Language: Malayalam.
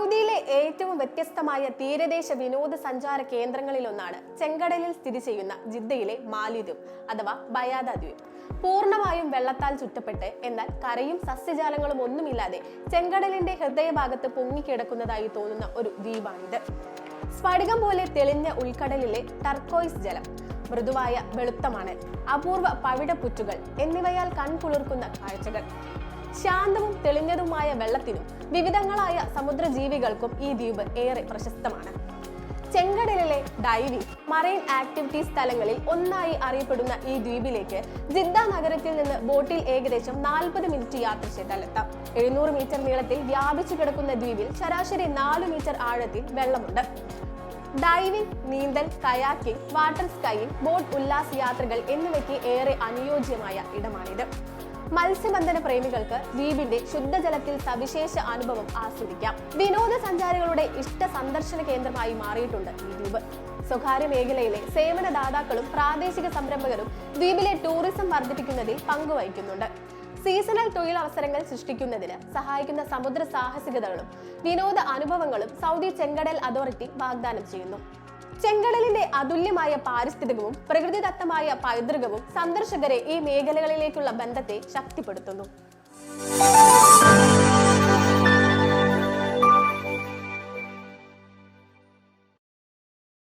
സൗദിയിലെ ഏറ്റവും വ്യത്യസ്തമായ തീരദേശ വിനോദസഞ്ചാര കേന്ദ്രങ്ങളിലൊന്നാണ് ചെങ്കടലിൽ സ്ഥിതി ചെയ്യുന്ന ജിദ്ദയിലെ മാലിദ്വീപ് അഥവാ ബയാദ ദ്വീപ്. പൂർണമായും വെള്ളത്താൽ ചുറ്റപ്പെട്ട് എന്നാൽ കരയും സസ്യജാലങ്ങളും ഒന്നുമില്ലാതെ ചെങ്കടലിന്റെ ഹൃദയഭാഗത്ത് പൊങ്ങിക്കിടക്കുന്നതായി തോന്നുന്ന ഒരു ദ്വീപാണിത്. സ്ഫടികം പോലെ തെളിഞ്ഞ ഉൾക്കടലിലെ ടർക്കോയിസ് ജലം മൃദുവായ വെളുത്തമാണ് അപൂർവ പവിഴപ്പുറ്റുകൾ എന്നിവയാൽ കൺകുളിർക്കുന്ന കാഴ്ചകൾ. ശാന്തവും തെളിഞ്ഞതുമായ വെള്ളത്തിനും വിവിധങ്ങളായ സമുദ്രജീവികൾക്കും ഈ ദ്വീപ് ഏറെ പ്രശസ്തമാണ്. ചെങ്കടലിലെ ഡൈവിംഗ് മറൈൻ ആക്ടിവിറ്റി സ്ഥലങ്ങളിൽ ഒന്നായി അറിയപ്പെടുന്ന ഈ ദ്വീപിലേക്ക് ജിദ്ദ നഗരത്തിൽ നിന്ന് ബോട്ടിൽ ഏകദേശം നാൽപ്പത് മിനിറ്റ് യാത്ര ചെയ്താലെത്താം എഴുന്നൂറ് മീറ്റർ നീളത്തിൽ വ്യാപിച്ചു കിടക്കുന്ന ദ്വീപിൽ ശരാശരി നാല് മീറ്റർ ആഴത്തിൽ വെള്ളമുണ്ട്. ഡൈവിംഗ് നീന്തൽ കയാക്കിംഗ് വാട്ടർ സ്കൈയിങ് ബോട്ട് ഉല്ലാസ് യാത്രകൾ എന്നിവയ്ക്ക് ഏറെ അനുയോജ്യമായ ഇടമാണിത്. മത്സ്യബന്ധന പ്രേമികൾക്ക് ദ്വീപിന്റെ ശുദ്ധജലത്തിൽ സവിശേഷ അനുഭവം ആസ്വദിക്കാം. വിനോദസഞ്ചാരികളുടെ ഇഷ്ട സന്ദർശന കേന്ദ്രമായി മാറിയിട്ടുണ്ട് ഈ ദ്വീപ്. സ്വകാര്യ മേഖലയിലെ സേവനദാതാക്കളും പ്രാദേശിക സംരംഭകരും ദ്വീപിലെ ടൂറിസം വർദ്ധിപ്പിക്കുന്നതിൽ പങ്കുവഹിക്കുന്നുണ്ട്. സീസണൽ തൊഴിലവസരങ്ങൾ സൃഷ്ടിക്കുന്നതിന് സഹായിക്കുന്ന സമുദ്ര സാഹസികതകളും വിനോദ അനുഭവങ്ങളും സൗദി ചെങ്കടൽ അതോറിറ്റി വാഗ്ദാനം ചെയ്യുന്നു. ചെങ്കടലിന്റെ അതുല്യമായ പാരിസ്ഥിതികവും പ്രകൃതിദത്തമായ പൈതൃകവും സന്ദർശകരെ ഈ മേഖലകളിലേക്കുള്ള ബന്ധത്തെ ശക്തിപ്പെടുത്തുന്നു.